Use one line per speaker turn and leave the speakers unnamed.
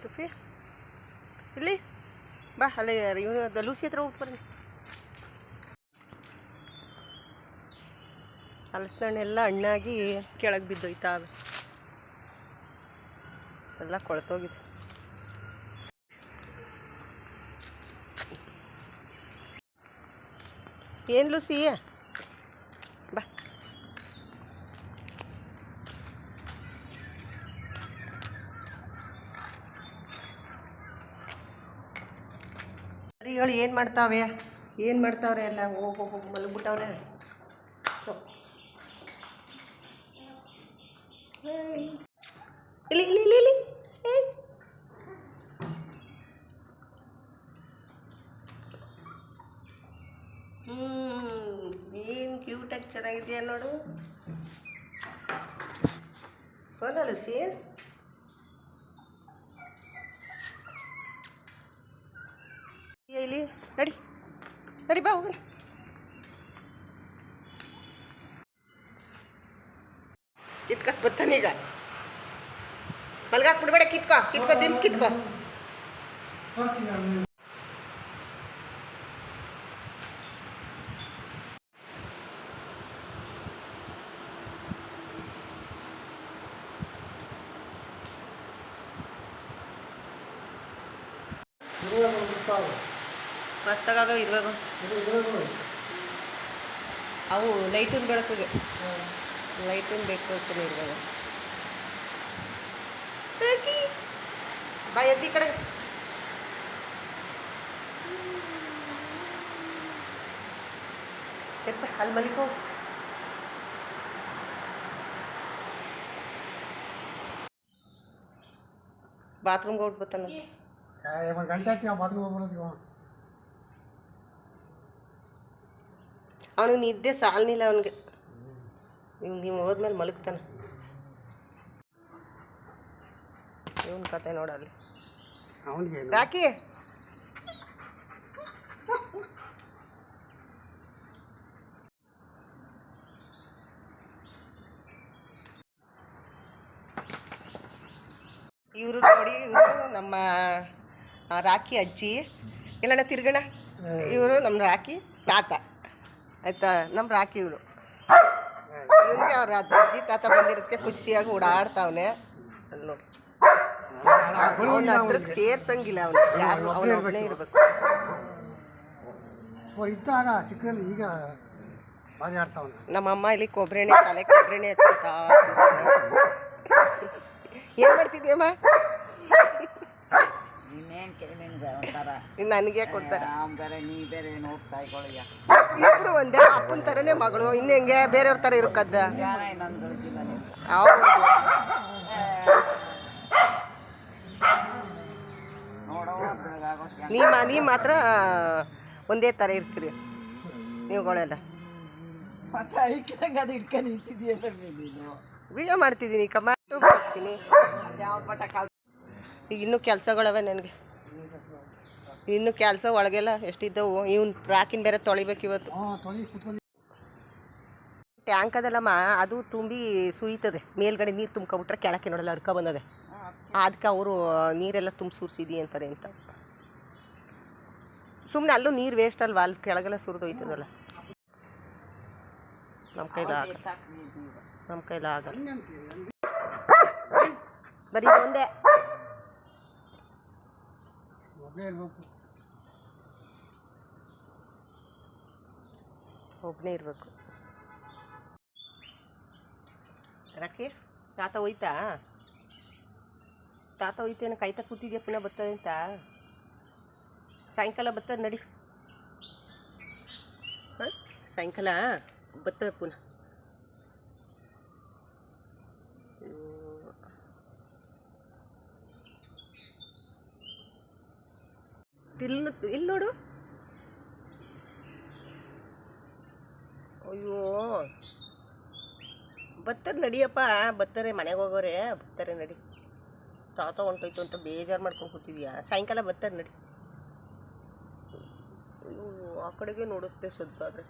ಸುಫಿ ಇಲ್ಲಿ ಬಾ ಅಲ್ಲಿ ಇವನು ಲೂಸಿ ಹತ್ರ ಹೋಗಿ ಬರ್ರಿ ಹಲಸಿನ ಎಲ್ಲ ಹಣ್ಣಾಗಿ ಕೆಳಗೆ ಬಿದ್ದೋಯ್ತಾವೆ ಎಲ್ಲ ಕೊಳ್ತೋಗಿದೆ ಏನು ಲೂಸಿ? ಮರಿಗಳು ಏನು ಮಾಡ್ತಾವೆ? ಏನು ಮಾಡ್ತಾವ್ರೆ ಎಲ್ಲ? ಹೋಗಿ ಹೋಗಿ ಮಲಗ್ಬಿಟ್ಟವ್ರೆ. ಇಲ್ಲಿ ಇಲ್ಲಿ ಇಲ್ಲಿ. ಹ್ಮ್ ಏನು ಕ್ಯೂಟಾಗಿ ಚೆನ್ನಾಗಿದೆಯಾ ನೋಡು. ಹೋಗಲ್ಲ ಸಿ? ಇಲ್ಲಿ ನಡಿ ನಡಿ ಬಾ ಹೋಗೋಣ ಕಿತ್ಕ ಬರ್ತಾನೀಗ ಮಲ್ಗಾಕ್ ಬಿಡ್ಬೇಡ ಕಿತ್ಕೋ ಕಿತ್ಕೋ ದಿಮ್ ಕಿತ್ಕೋ ಮಸ್ತಾಗ ಇರುವಾಗ ಅವು ಲೈಟಿನ ಬೆಳಕಿಗೆ. ಲೈಟಿನ ಬೇಕು ಅಂತಲೇ ಇರುವಾಗ ಬಾ, ಎದ್ದಿ ಕಡೆ. ಅಲ್ಲಿ ಮಲಿಕೋ. ಬಾತ್ರೂಮ್ಗೆ
ಹೋಗ್ಬಿಡ್ತಾನೆ ಗಂಟೆ ಆಯ್ತು ಬಾತ್ರೂಮ್ ಹೋಗ್ಬರೋದು
ಅವನು ನಿದ್ದೆ ಸಾಲ್ನಿಲ್ಲ ಅವನಿಗೆ. ನೀವು ನೀವು ಹೋದ್ಮೇಲೆ ಮಲಗ್ತಾನೆ. ಇವನ್ ಕತೆ ನೋಡಲ್ಲಿ
ಅವನಿಗೆ
ಯಾಕೆ ಇವರು ನೋಡಿ ಇವರು ನಮ್ಮ ರಾಖಿ ಅಜ್ಜಿ. ಇಲ್ಲಣ್ಣ ತಿರ್ಗಣ. ಇವರು ನಮ್ಮ ರಾಖಿ ತಾತ. ಆಯ್ತಾ? ನಮ್ಮ ರಾಕಿ ಇವನು ಇವನಿಗೆ ಅವ್ರ ಅಜ್ಜಿ ತಾತ ಬಂದಿರೋದಕ್ಕೆ ಖುಷಿಯಾಗಿ ಓಡಾಡ್ತಾವನೆ. ಅಲ್ಲಿ ನೋಡಿ. ಅವನ ಹತ್ರಕ್ಕೆ ಸೇರ್ಸಂಗಿಲ್ಲ ಅವನು. ಯಾರು ಅವನ ಒಬ್ಬನೇ ಇರಬೇಕು.
ಇದ್ದಾಗ ಈಗ ಭಾರಿ ಆಡ್ತಾವನ
ನಮ್ಮಮ್ಮ ಇಲ್ಲಿ ಕೊಬ್ಬರಿ ಎಣ್ಣೆ ತಲೆ ಕೊಬ್ಬರಿ ಎಣ್ಣೆ ಹಚ್ಕೊತಾ ಏನು ಮಾಡ್ತಿದ್ಯಮ್ಮ
ಇನ್ನೇನು ನಿನ್ಗೆ
ಕೊಡ್ತಾರೆ.
ಬೇರೆ ನೀ ಬೇರೆ ನೋಡ್ತಾ ಇಕೊಳ್ಳಯ್ಯ
ಇಬ್ರು ಒಂದೇ ಅಪ್ಪನ ತರನೇ ಮಗಳು. ಇನ್ನು ಹೆಂಗೆ ಬೇರೆಯವ್ರ
ತರ ಇರಕದ್ದ ನೀವ್
ಹೌದು. ನೀ ಮಾ ನೀ ಮಾತ್ರ ಒಂದೇ ಥರ ಇರ್ತೀರಿ. ನೀವುಗಳೆಲ್ಲ. ವಿಡಿಯೋ ಮಾಡ್ತಿದ್ದೀನಿ
ಪಟ ಕಾಲ್
ಈಗ ಇನ್ನೂ ಕೆಲಸಗಳವೆ ನನಗೆ. ಇನ್ನು ಕೆಲಸ ಒಳಗೆಲ್ಲ ಎಷ್ಟಿದ್ದವು? ಇವನ್ ರಾಕಿನ ಬೇರೆ ತೊಳಿಬೇಕು ಇವತ್ತು. ಟ್ಯಾಂಕ್ ಅದಲ್ಲಮ್ಮ ಅದು ತುಂಬಿ ಸುರಿತದೆ. ಮೇಲ್ಗಡೆ ನೀರು ತುಂಬ್ಕೊಬಿಟ್ರೆ ಕೆಳಕ್ಕೆ ನೋಡಲ್ಲ ಅರ್ಕ ಬಂದದೆ. ಅದಕ್ಕೆ ಅವರು ನೀರೆಲ್ಲ ತುಂಬ ಸುರಿಸಿದಿ ಅಂತಾರೆ ಅಂತ. ಸುಮ್ಮನೆ ಅಲ್ಲೂ ನೀರು ವೇಸ್ಟ್ ಅಲ್ವಾ? ಅಲ್ಲಿ ಕೆಳಗೆಲ್ಲ ಸುರಿದೋಯ್ತದಲ್ಲ. ನಮ್ಮ ಕೈಲ ನಮ್ಮ ಕೈಲ ಆಗಲ್ಲ ಬರೀ ಒಂದೇ.
ಒಬ್ಬನೇ ಇರಬೇಕು.
ಒಬ್ಬನೇ ಇರಬೇಕು ರಾಕಿ, ತಾತ ಹೋಯ್ತಾ? ತಾತ ಹೋಯ್ತೇನು ಕಾಯ್ತಾ ಕೂತಿದ್ಯಾ ಪುನಃ ಬರ್ತದೆ ಅಂತ? ಸಾಯಂಕಾಲ ಬರ್ತದೆ ನಡಿ. ಹಾಂ? ಸಾಯಂಕಾಲ ಬರ್ತದೆ ಪುನಃ ಅಯ್ಯೋ. ತಿಲ್ಲು ಇಲ್ಲಿ ನೋಡು. ಅಯ್ಯೋ. ಬತ್ತರ್ ನಡಿಯಪ್ಪ. ಬತ್ತಾರೆ ಮನೆಗೆ ಹೋಗೋರೆ. ಬತ್ತರೆ ನಡಿ. ತಾತ ಹೊಂಟೋಯ್ತು ಅಂತ ಬೇಜಾರು ಮಾಡ್ಕೊಂಡು ಕೂತಿದ್ಯಾ? ಸಾಯಂಕಾಲ ಬತ್ತಾರೆ ನಡಿ. ಅಯ್ಯೋ, ಆ ಕಡೆಗೆ ನೋಡುತ್ತೆ ಸದ್ದಾದ್ರೆ